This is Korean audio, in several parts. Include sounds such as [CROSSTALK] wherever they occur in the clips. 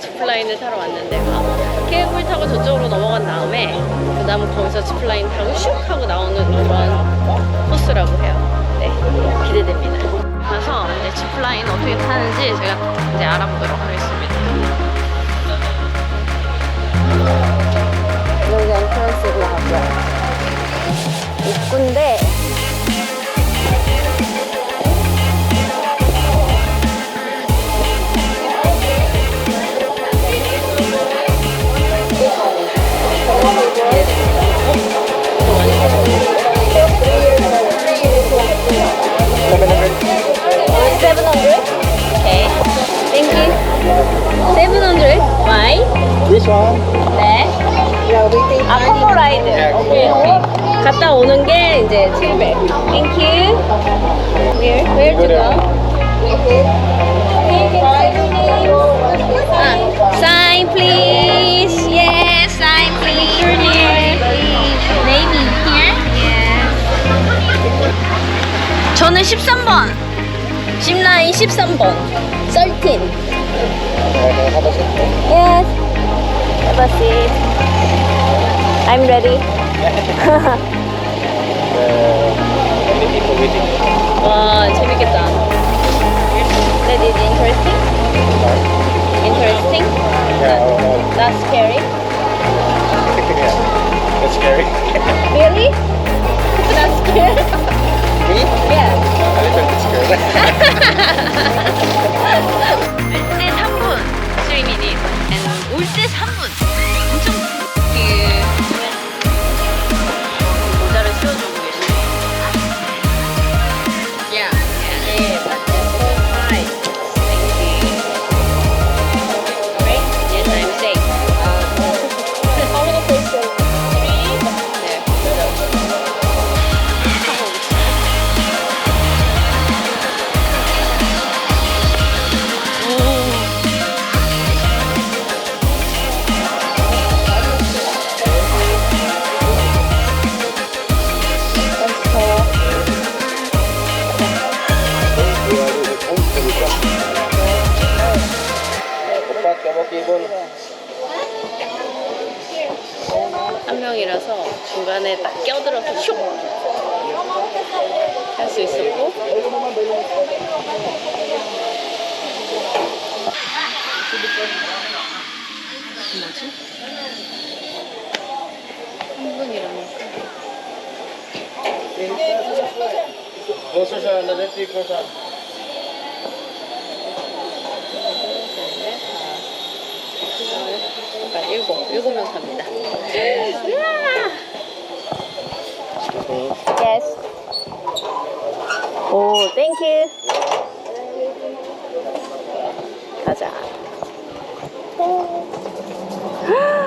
지플라인을 타러 왔는데 아, 케이블 타고 저쪽으로 넘어간 다음에 그 다음 거기서 지플라인 타고 슉 하고 나오는 그런 코스라고 해요. 네, 기대됩니다. 가서 이제 지플라인 어떻게 타는지 제가 이제 알아보도록 하겠습니다. 여기 엔트런스로 가죠. 입구인데 one? 네. 아, 커버 라이드. 오케이, 오케이. 갔다 오는 게 이제 700. Thank you. Where? Where to go? 아, sign please. Yes, sign please. Your name. Name here. Yes. 저는 13번. 10라인 13번. 13. Yes. Have a seat. I'm ready. Many people waiting. 와, 재밌겠다. That is interesting. Interesting. Yeah, oh, oh. Not scary. yeah. That's scary. Really? Not scary? Me? Yeah. A little bit scared. [LAUGHS] 때 3분 스위미니 올때 3 뭐지? 한 분이라니까 Closer sa Nadeti ko sa 약간 일곱, 일곱 명 삽니다. Yes. 오, 땡큐. Oh. [LAUGHS]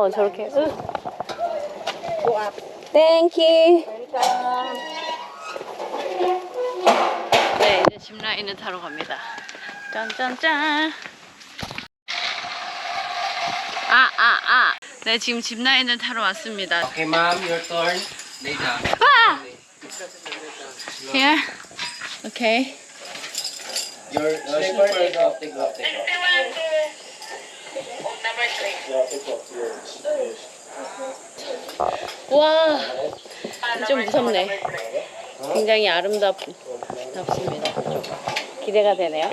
어서 저렇게. 땡큐. 네, 이제 짚 라인을 타러 갑니다. 짠짠짠. 아, 아, 아. 네, 지금 짚 라인을 타러 왔습니다. Okay, ma'am, your turn. Lay down. 아! Here. Okay. Your slipper, take off, take off, take off. 와, 좀 무섭네. 굉장히 아름답습니다. 좀 기대가 되네요.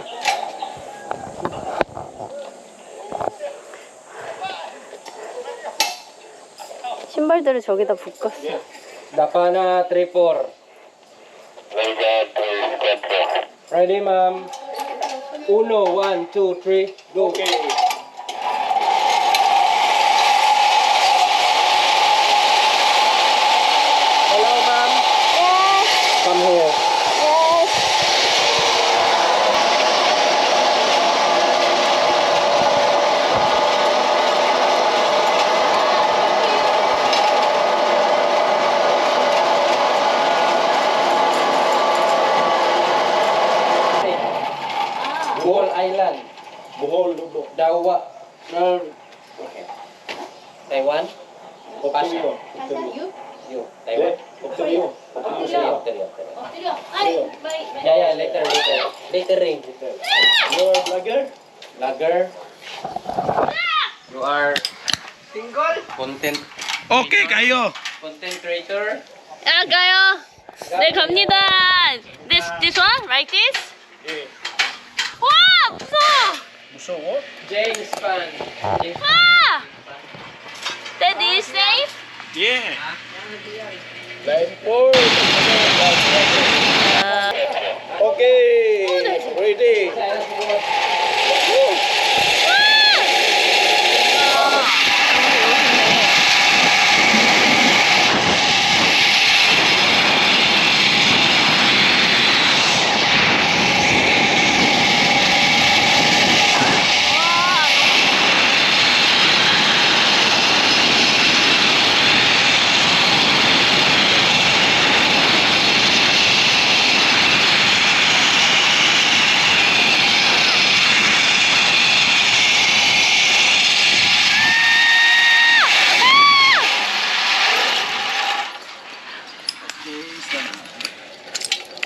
신발들을 저기다 묶었어. Dapana 3-4. Ready, ma'am? Uno, one, two, three, go. Okay. Hello, ma'am. Yes, Come here. yes. Bohol Island. Bohol, Lubok. Dawa. No. Okay. Taiwan? Up to you. Up to you. You. Taiwan? Up to you. 엎드려, 엎드려, 엎드려. 엎드려. 아이, 마이, 마이. Yeah, yeah, later, later. Later ring. Your vlogger? Lager. You are single content Okay kayo. content creator. 아, 가요. 네, 갑니다. This, this one? Like this? 와, 무서워. Musuo? James fan. James 와! Daddy, is safe? Yeah. Line four. Uh. 아, Okay. Ready.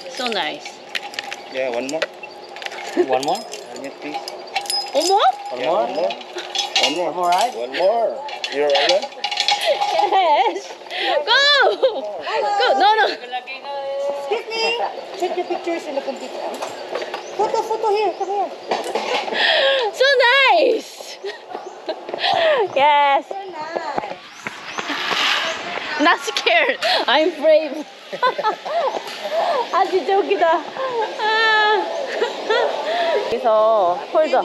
So nice. Yeah, one more One more? Helmet, please. 어머? One Yeah, more? one more. One more. One more, right? One more. You're alright? Yes. Go. Go. No, no. Excuse me. Check the pictures in the computer. Photo, photo here. Come here. So nice. Yes. So nice. Not scared. I'm brave. 아 진짜 웃기다. 아. 여기서 photo.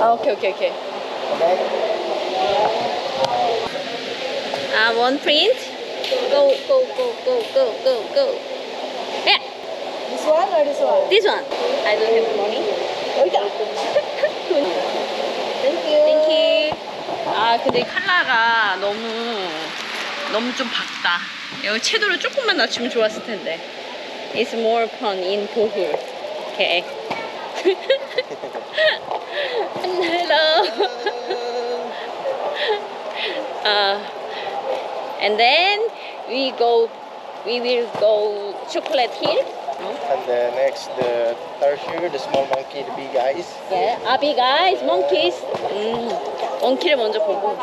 아 오케이 오케이 오케이. 아 one print. Go go go go go go go. Yeah, This one or this one? this one. I don't have money. 여기다. Thank you. Thank you. 아 근데 컬러가 너무 너무 좀 밝다. 여기 채도를 조금만 낮추면 좋았을 텐데. It's more fun in 보hul. Okay. Hello. uh, and then we go. We will go chocolate hill. And the next, the tarsier, the small monkey, the big eyes. 예, 아, big eyes, monkeys. 음, 몽키를 먼저 보고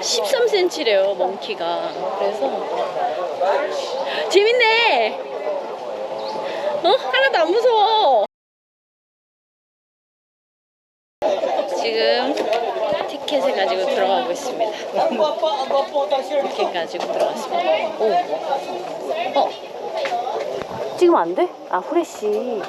13cm래요, 몽키가. 그래서 재밌네. 어? 하나도 안 무서워. 지금 티켓을 가지고 들어가고 티켓 가지고 들어갔습니다. 오. 어. 지금 안 돼? 아, 후레쉬.